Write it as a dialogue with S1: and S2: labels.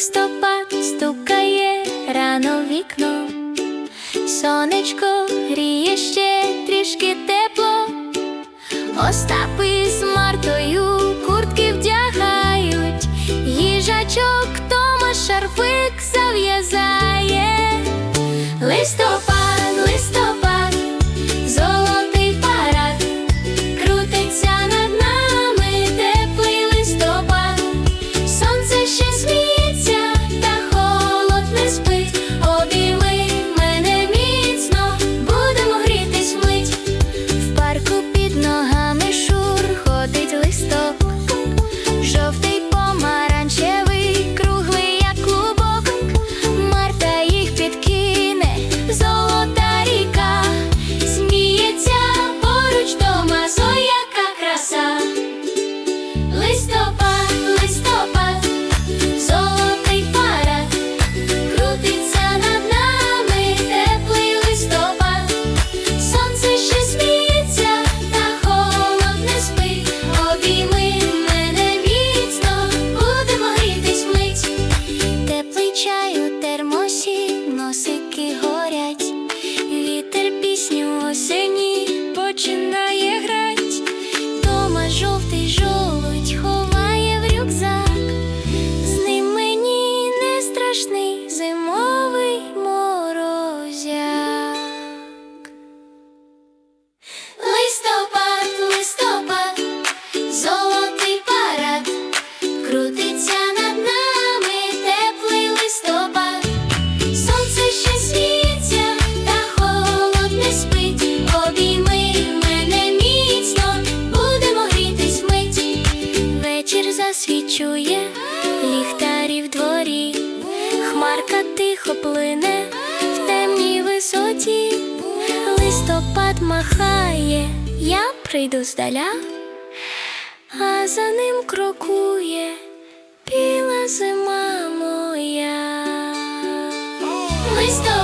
S1: Листопад стукає рано в вікно, сонечко гріє ще трішки тепло, Остапи з мартою. жовтий жолудь ховає в рюкзак, з ним мені не страшний. легко плине в темній висоті, листопад махає, я прийду здаля, а за ним крокує біла зима моя. Листопад